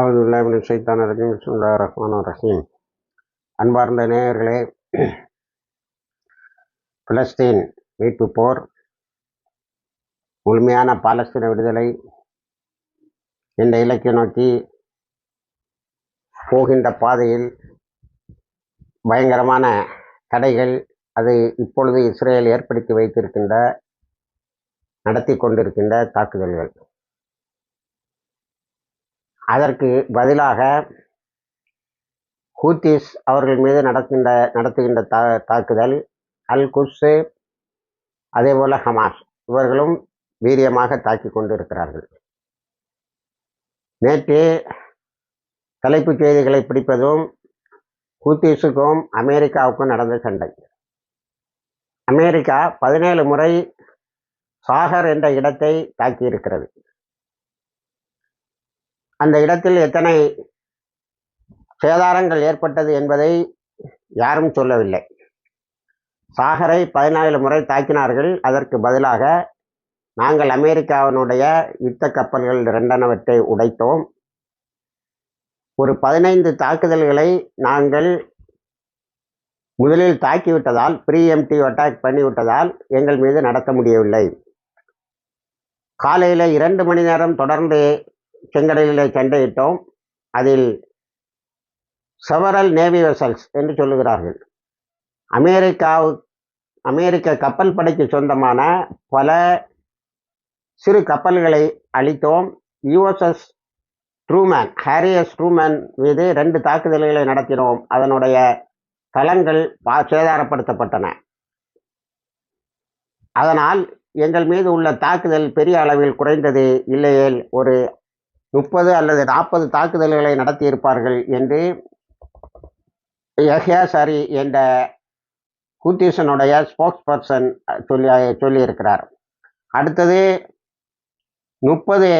அவதுல்லாமின் சைத்தான regime. சுல்லா ரஹ்மான் ரஹீம். அன்பார்ந்த நேயர்களே பிலஸ்தீன் மீட்பு போர் முழுமையான பாலஸ்தீன விடுதலை இந்த இலக்கை நோக்கி போகின்ற பாதையில் பயங்கரமான தடைகள் அது இப்பொழுது இஸ்ரேல் ஏற்படுத்தி வைத்திருக்கின்ற நடத்தி கொண்டிருக்கின்ற தாக்குதல்கள். அதற்கு பதிலாக ஹூத்திஸ் அவர்கள் மீது நடக்கின்ற நடத்துகின்ற தா தாக்குதல் அல் குஸ்ஸு அதேபோல் ஹமாஸ் இவர்களும் வீரியமாக தாக்கி கொண்டிருக்கிறார்கள். நேற்று தலைப்புச் செய்திகளை பிடிப்பதும் ஹூத்திஸுக்கும் அமெரிக்காவுக்கும் நடந்த சண்டை. அமெரிக்கா பதினேழு முறை சாகர் என்ற இடத்தை தாக்கியிருக்கிறது. அந்த இடத்தில் எத்தனை சேதாரங்கள் ஏற்பட்டது என்பதை யாரும் சொல்லவில்லை. சாகரை பதினாலு முறை தாக்கினார்கள். அதற்கு பதிலாக நாங்கள் அமெரிக்காவினுடைய யுத்த கப்பல்கள் இரண்டனவற்றை உடைத்தோம். ஒரு பதினைந்து தாக்குதல்களை நாங்கள் முதலில் தாக்கிவிட்டதால் ப்ரீஎம்டிவ் அட்டாக் பண்ணிவிட்டதால் எங்கள் மீது நடத்த முடியவில்லை. காலையில் இரண்டு மணி நேரம் தொடர்ந்து செங்கடலிலே சண்டையிட்டோம். அதில் செவரல் நேவி வெசல்ஸ் என்று சொல்லுகிறார்கள். அமெரிக்காவு அமெரிக்க கப்பல் படைக்கு சொந்தமான பல சிறு கப்பல்களை அளித்தோம் USS Truman Harry S Truman மீது ரெண்டு தாக்குதல்களை நடத்தினோம். அதனுடைய தளங்கள் பா சேதாரப்படுத்தப்பட்டன. அதனால் எங்கள் மீது உள்ள தாக்குதல் பெரிய அளவில் குறைந்தது இல்லையேல் ஒரு முப்பது அல்லது நாற்பது தாக்குதல்களை நடத்தியிருப்பார்கள் என்று யஹ்யாசாரி என்ற கூத்தீசனுடைய ஸ்போக்ஸ் பர்சன் சொல்லி சொல்லியிருக்கிறார். அடுத்தது முப்பது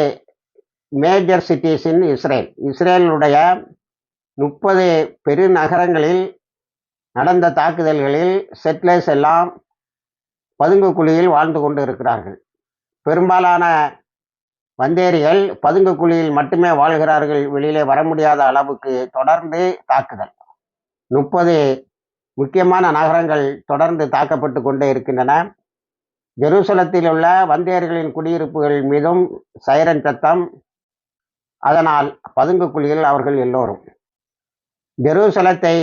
மேஜர் சிட்டிஸ் இன் இஸ்ரேல் இஸ்ரேலுடைய முப்பது பெருநகரங்களில் நடந்த தாக்குதல்களில் செட்லர்ஸ் எல்லாம் பதுங்கு குழியில் வாழ்ந்து கொண்டு இருக்கிறார்கள். பெரும்பாலான வந்தேரிகள் பதுங்கு குழியில் மட்டுமே வாழ்கிறார்கள். வெளியிலே வர முடியாத அளவுக்கு தொடர்ந்து தாக்குதல். முப்பது முக்கியமான நகரங்கள் தொடர்ந்து தாக்கப்பட்டு கொண்டே இருக்கின்றன. ஜெருசலத்தில் உள்ள வந்தேர்களின் குடியிருப்புகள் மீதும் சைரன் சத்தம். அதனால் பதுங்கு குழியில் அவர்கள் எல்லோரும். ஜெருசலத்தை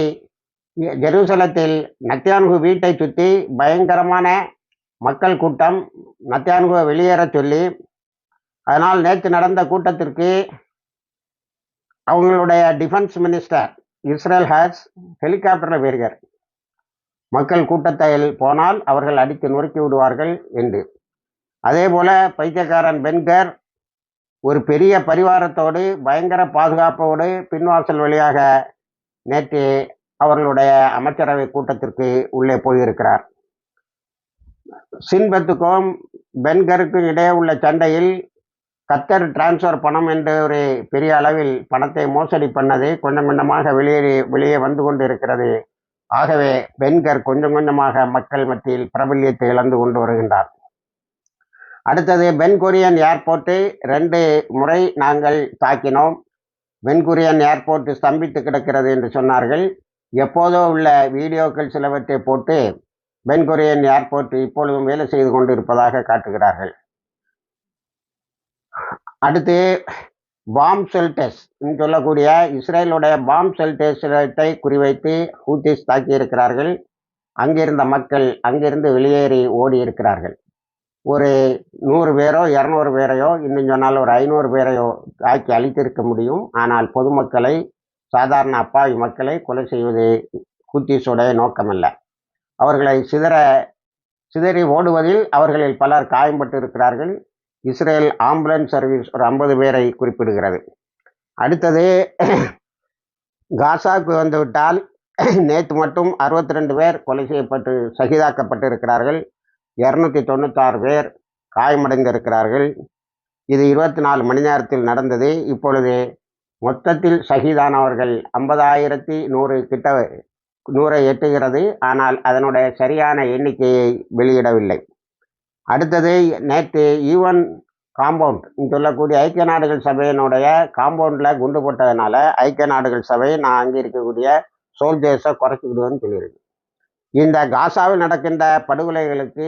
ஜெருசலத்தில் நத்தியான்கு வீட்டை சுற்றி பயங்கரமான மக்கள் கூட்டம். நத்தியான்குவை வெளியேறச் சொல்லி அதனால் நேற்று நடந்த கூட்டத்திற்கு அவங்களுடைய டிஃபென்ஸ் மினிஸ்டர் இஸ்ரேல் ஹேஸ் ஹெலிகாப்டரில் வருகிறார் மக்கள் கூட்டத்தில் போனால் அவர்கள் அடித்து நொறுக்கி விடுவார்கள் என்று. அதே போல பைத்தியக்காரன் பென்கர் ஒரு பெரிய பரிவாரத்தோடு பயங்கர பாதுகாப்போடு பின்வாசல் வழியாக நேற்று அவர்களுடைய அமைச்சரவை கூட்டத்திற்கு உள்ளே போயிருக்கிறார். சின்பத்துக்கும் பென்கருக்கும் இடையே உள்ள சண்டையில் கத்தர் டிரான்ஸ்ஃபர் பணம் என்ற ஒரு பெரிய அளவில் பணத்தை மோசடி பண்ணது கொஞ்சம் கொஞ்சமாக வெளியேறி வெளியே வந்து கொண்டு இருக்கிறது ஆகவே பெண்கர் கொஞ்சம் கொஞ்சமாக மக்கள் மத்தியில் பிரபல்யத்தை இழந்து கொண்டு வருகின்றார். அடுத்தது பென்குரியன் ஏர்போர்ட்டை ரெண்டு முறை நாங்கள் தாக்கினோம். பென்குரியன் ஏர்போர்ட் ஸ்தம்பித்து கிடக்கிறது என்று சொன்னார்கள். எப்போதோ உள்ள வீடியோக்கள் சிலவற்றை போட்டு பென்குரியன் ஏர்போர்ட் இப்பொழுதும் வேலை செய்து கொண்டு இருப்பதாக காட்டுகிறார்கள். அடுத்து பாம் செல்டர்ஸ் சொல்லக்கூடிய இஸ்ரேலுடைய பாம் செல்டர்ஸை குறிவைத்து ஹூத்திஸ் தாக்கியிருக்கிறார்கள். அங்கிருந்த மக்கள் அங்கிருந்து வெளியேறி ஓடி இருக்கிறார்கள். ஒரு நூறு பேரோ இரநூறு பேரையோ இன்னும் சொன்னால் ஒரு ஐநூறு பேரையோ தாக்கி அழித்திருக்க முடியும். ஆனால் பொதுமக்களை சாதாரண அப்பாவி மக்களை கொலை செய்வது ஹூத்திஸுடைய நோக்கமல்ல. அவர்களை சிதற சிதறி ஓடுவதில் அவர்களில் பலர் காயம்பட்டு இருக்கிறார்கள் இஸ்ரேல் ஆம்புலன்ஸ் சர்வீஸ் ஒரு ஐம்பது பேரை குறிப்பிடுகிறது. அடுத்தது காசாவுக்கு வந்துவிட்டால் நேற்று மட்டும் அறுபத்தி ரெண்டு பேர் கொலை செய்யப்பட்டு சகிதாக்கப்பட்டு இருக்கிறார்கள் இரநூத்தி தொண்ணூத்தாறு பேர் காயமடைந்து இருக்கிறார்கள் இது இருபத்தி நாலு மணி நேரத்தில் நடந்தது. இப்பொழுது மொத்தத்தில் சகிதானவர்கள் ஐம்பதாயிரத்தி நூறு கிட்ட நூறை எட்டுகிறது. ஆனால் அதனுடைய சரியான எண்ணிக்கையை வெளியிடவில்லை. அடுத்தது நேற்று யூஎன் காம்பவுண்ட் சொல்லக்கூடிய ஐக்கிய நாடுகள் சபையினுடைய காம்பவுண்டில் குண்டு போட்டதுனால ஐக்கிய நாடுகள் சபை நான் அங்கே இருக்கக்கூடிய சோல்ஜர்ஸை குறைச்சிக்கிடுவேன்னு சொல்லியிருக்கு. இந்த காசாவில் நடக்கின்ற படுகொலைகளுக்கு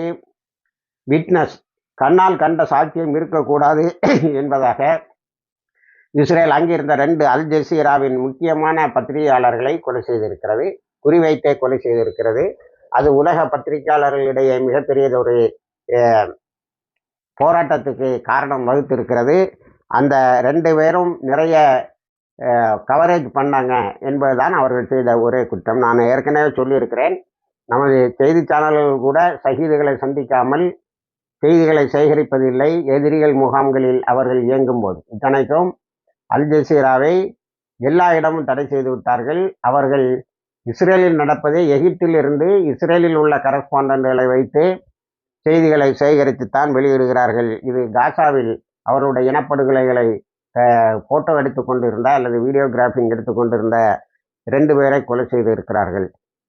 விட்னஸ் கண்ணால் கண்ட சாட்சியம் இருக்கக்கூடாது என்பதாக இஸ்ரேல் அங்கிருந்த ரெண்டு அல் ஜசீராவின் முக்கியமான பத்திரிகையாளர்களை கொலை செய்திருக்கிறது குறிவைத்தே கொலை செய்திருக்கிறது. அது உலக பத்திரிகையாளர்களிடையே மிகப்பெரியதொரு போராட்டத்துக்கு காரணம் வகுத்திருக்கிறது. அந்த ரெண்டு பேரும் நிறைய கவரேஜ் பண்ணாங்க என்பதுதான் அவர்கள் செய்த ஒரே குற்றம். நான் ஏற்கனவே சொல்லியிருக்கிறேன். நமது செய்தி சேனல்கள் கூட சகிதுகளை சந்திக்காமல் செய்திகளை சேகரிப்பதில்லை. எதிரிகள் முகாம்களில் அவர்கள் இயங்கும் போது இத்தனைக்கும் அல் ஜசீராவை எல்லா இடமும் தடை செய்து விட்டார்கள். அவர்கள் இஸ்ரேலில் நடப்பதை எகிப்தில் இருந்து இஸ்ரேலில் உள்ள கரஸ்பாண்டன்களை வைத்து செய்திகளை சேகரித்துத்தான் வெளியிடுகிறார்கள். இது காசாவில் அவருடைய இனப்படுகொலைகளை ஃபோட்டோ எடுத்து கொண்டிருந்த அல்லது வீடியோகிராஃபிங் எடுத்து கொண்டிருந்த ரெண்டு பேரை கொலை செய்து இருக்கிறார்கள்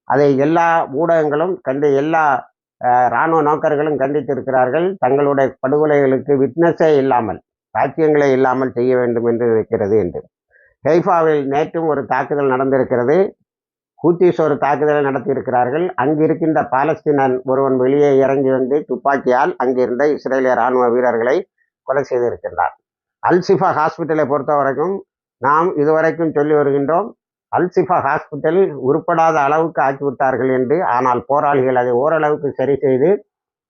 அதை எல்லா ஊடகங்களும் கண்டு எல்லா இராணுவ நோக்கர்களும் கண்டித்திருக்கிறார்கள். தங்களுடைய படுகொலைகளுக்கு விட்னஸே இல்லாமல் சாட்சியங்களே இல்லாமல் செய்ய வேண்டும் என்று இருக்கிறது என்று. ஹெய்ஃபாவில் நேற்றும் ஒரு தாக்குதல் நடந்திருக்கிறது. ஹூத்திஸ் ஒரு தாக்குதலை நடத்தியிருக்கிறார்கள். அங்கிருக்கின்ற பாலஸ்தீனன் ஒருவன் வெளியே இறங்கி வந்து துப்பாக்கியால் அங்கிருந்த இஸ்ரேலிய இராணுவ வீரர்களை கொலை செய்திருக்கின்றார் அல்சிஃபா ஹாஸ்பிட்டலை பொறுத்த வரைக்கும் நாம் இதுவரைக்கும் சொல்லி வருகின்றோம் அல்சிஃபா ஹாஸ்பிட்டல் உருப்படாத அளவுக்கு ஆக்கிவிட்டார்கள் என்று ஆனால் போராளிகள் அதை ஓரளவுக்கு சரி செய்து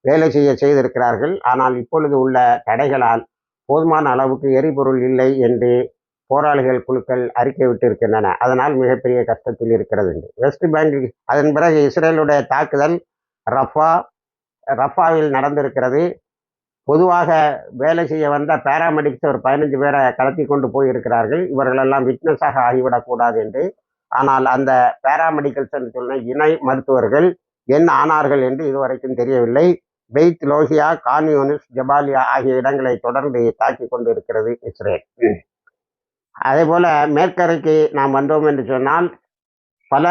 வேலை செய்ய செய்திருக்கிறார்கள். ஆனால் இப்பொழுது உள்ள தடைகளால் போதுமான அளவுக்கு எரிபொருள் இல்லை என்று போராளிகள் குழுக்கள் அறிக்கை விட்டிருக்கின்றன. அதனால் மிகப்பெரிய கஷ்டத்தில் இருக்கிறது என்று வெஸ்ட் பேங்க் அதன் பிறகு இஸ்ரேலுடைய தாக்குதல் ரஃபா ரஃபாவில் நடந்திருக்கிறது. பொதுவாக வேலை செய்ய வந்த பேராமெடிக்ஸ் ஒரு பதினஞ்சு பேரை கடத்தி கொண்டு போயிருக்கிறார்கள். இவர்களெல்லாம் விட்னஸாக ஆகிவிடக்கூடாது என்று. ஆனால் அந்த பேராமெடிக்கல்ஸ் என்று சொன்ன இணை மருத்துவர்கள் என்ன ஆனார்கள் என்று இதுவரைக்கும் தெரியவில்லை. பெய்த் லோஹியா கான்யூனிஸ் ஜபாலியா ஆகிய இடங்களை தொடர்ந்து தாக்கி கொண்டு இருக்கிறது இஸ்ரேல். அதே போல மேற்கரைக்கு நாம் வந்தோம் என்று சொன்னால் பல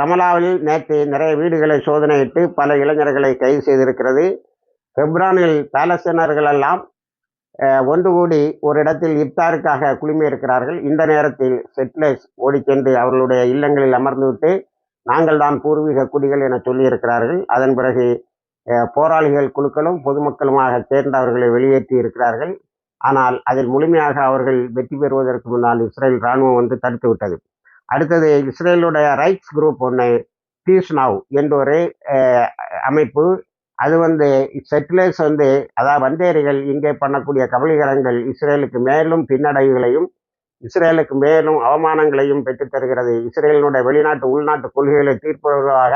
ரமலாவில் நேற்று நிறைய வீடுகளை சோதனையிட்டு பல இளைஞர்களை கைது செய்திருக்கிறது. ஹெப்ரானில் பாலஸ்தீனர்கள் எல்லாம் ஒன்று கூடி ஒரு இடத்தில் இப்தாருக்காக குழுமி இருக்கிறார்கள் இந்த நேரத்தில் செட்லர்ஸ் ஓடிச்சென்று அவர்களுடைய இல்லங்களில் அமர்ந்துவிட்டு நாங்கள் தான் பூர்வீக குடிகள் என சொல்லியிருக்கிறார்கள். அதன் பிறகு போராளிகள் குழுக்களும் பொதுமக்களுமாக சேர்ந்து அவர்களை வெளியேற்றி இருக்கிறார்கள். ஆனால் அதில் முழுமையாக அவர்கள் வெற்றி பெறுவதற்கு முன்னால் இஸ்ரேல் இராணுவம் வந்து தடுத்து விட்டது. அடுத்தது இஸ்ரேலுடைய ரைட்ஸ் குரூப் ஒன்று பீஸ் நாவ் என்ற ஒரு அமைப்பு. அது வந்து செட்டிலர்ஸ் வந்து அதாவது வந்தேரிகள் இங்கே பண்ணக்கூடிய கபலீகரங்கள் இஸ்ரேலுக்கு மேலும் பின்னடைவுகளையும் இஸ்ரேலுக்கு மேலும் அவமானங்களையும் பெற்றுத்தருகிறது. இஸ்ரேலினுடைய வெளிநாட்டு உள்நாட்டு கொள்கைகளை தீர்ப்பவர்களாக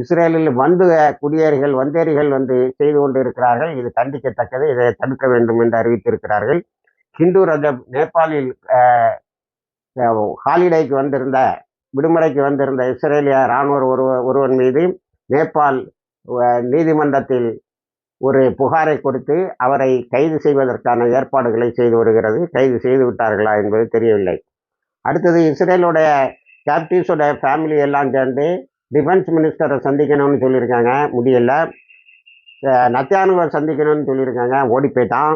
இஸ்ரேலில் வந்து குடியேறிகள் வந்தேரிகள் வந்து செய்து கொண்டு இருக்கிறார்கள் இது கண்டிக்கத்தக்கது. இதை தடுக்க வேண்டும் என்று அறிவித்திருக்கிறார்கள். ஹிந்து ரஜப் நேபாளில் ஹாலிடேக்கு வந்திருந்த விடுமுறைக்கு வந்திருந்த இஸ்ரேலிய இராணுவர் ஒரு ஒருவன் மீது நேபாள் நீதிமன்றத்தில் ஒரு புகாரை கொடுத்து அவரை கைது செய்வதற்கான ஏற்பாடுகளை செய்து வருகிறது. கைது செய்து விட்டார்களா என்பது தெரியவில்லை. அடுத்தது இஸ்ரேலுடைய கேப்டிவ்ஸோட ஃபேமிலி எல்லாம் சேர்ந்து டிஃபென்ஸ் மினிஸ்டரை சந்திக்கணும்னு சொல்லியிருக்காங்க. முடியல. நத்தியானுவை சந்திக்கணும்னு சொல்லியிருக்காங்க. ஓடி போயிட்டான்.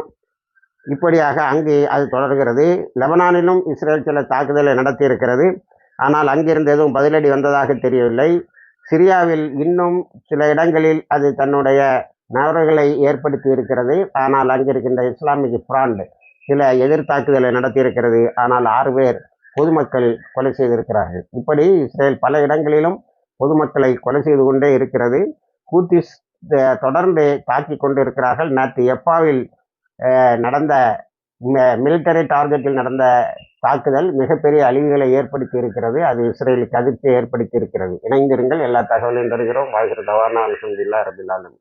இப்படியாக அங்கே அது தொடர்கிறது. லெபனானிலும் இஸ்ரேல் சில தாக்குதலை நடத்தியிருக்கிறது. ஆனால் அங்கிருந்து எதுவும் பதிலடி வந்ததாக தெரியவில்லை. சிரியாவில் இன்னும் சில இடங்களில் அது தன்னுடைய நபர்களை ஏற்படுத்தி இருக்கிறது ஆனால் அங்கிருக்கின்ற இஸ்லாமிக் ஃப்ராண்ட் சில எதிர்த்தாக்குதலை நடத்தியிருக்கிறது. ஆனால் ஆறு பேர் பொதுமக்கள் கொலை செய்திருக்கிறார்கள். இப்படி இஸ்ரேல் பல இடங்களிலும் பொதுமக்களை கொலை செய்து கொண்டே இருக்கிறது. கூத்திஸ் தொடர்ந்து தாக்கி கொண்டு இருக்கிறார்கள் நேற்று எப்பாவில் நடந்த மிலிட்டரி டார்கெட்டில் நடந்த தாக்குதல் மிகப்பெரிய அழிவுகளை ஏற்படுத்தி இருக்கிறது. அது இஸ்ரேலுக்கு அதிர்ச்சியை ஏற்படுத்தி இருக்கிறது. இணைந்திருங்கள். எல்லா தகவலையும் தருகிறோம். வாழ்கிற தவானா அலமதுல்லா ரபில்லாலும்